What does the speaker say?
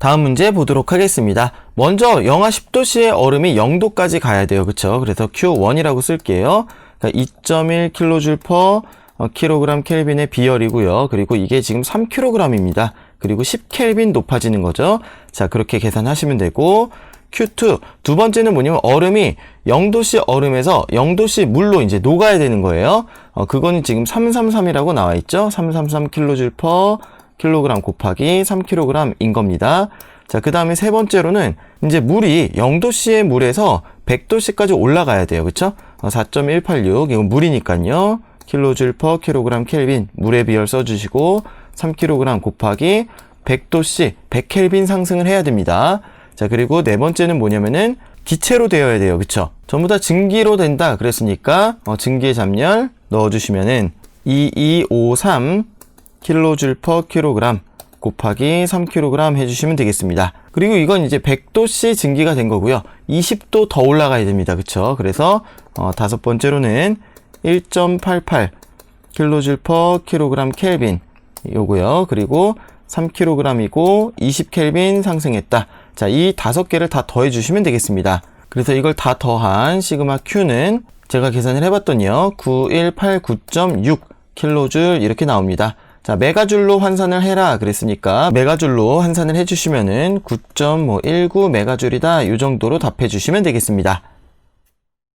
다음 문제 보도록 하겠습니다. 먼저 영하 10도씨의 얼음이 0도까지 가야 돼요. 그쵸? 그래서 Q1이라고 쓸게요. 그러니까 2.1kJ per kg 켈빈의 비열이고요. 그리고 이게 지금 3kg입니다. 그리고 10켈빈 높아지는 거죠. 자, 그렇게 계산하시면 되고 Q2 두 번째는 뭐냐면 얼음이 0도씨 얼음에서 0도씨 물로 이제 녹아야 되는 거예요. 어, 그거는 지금 333이라고 나와 있죠. 333kJ per kg 곱하기 3kg인 겁니다. 자, 그 다음에 세 번째로는 이제 물이 0도씨의 물에서 100도씨까지 올라가야 돼요. 그쵸? 어, 4.186 이건 물이니까요. 킬로줄 per kg 켈빈 물의 비열 써주시고 3kg 곱하기 100도씨 100켈빈 상승을 해야 됩니다. 자 그리고 네 번째는 뭐냐면은 기체로 되어야 돼요. 그쵸? 전부 다 증기로 된다 그랬으니까 어, 증기의 잠열 넣어주시면은 2253 킬로줄 per kg 곱하기 3kg 해주시면 되겠습니다. 그리고 이건 이제 100도씨 증기가 된 거고요. 20도 더 올라가야 됩니다. 그쵸? 그래서 어, 다섯 번째로는 1.88 킬로줄 per kg 켈빈 요거요. 그리고 3kg이고 20켈빈 상승했다. 자, 이 다섯 개를 다 더해 주시면 되겠습니다. 그래서 이걸 다 더한 시그마 Q는 제가 계산을 해봤더니요. 9189.6 킬로줄 이렇게 나옵니다. 자, 메가줄로 환산을 해라 그랬으니까 메가줄로 환산을 해주시면은 9.19 메가줄이다 이 정도로 답해 주시면 되겠습니다.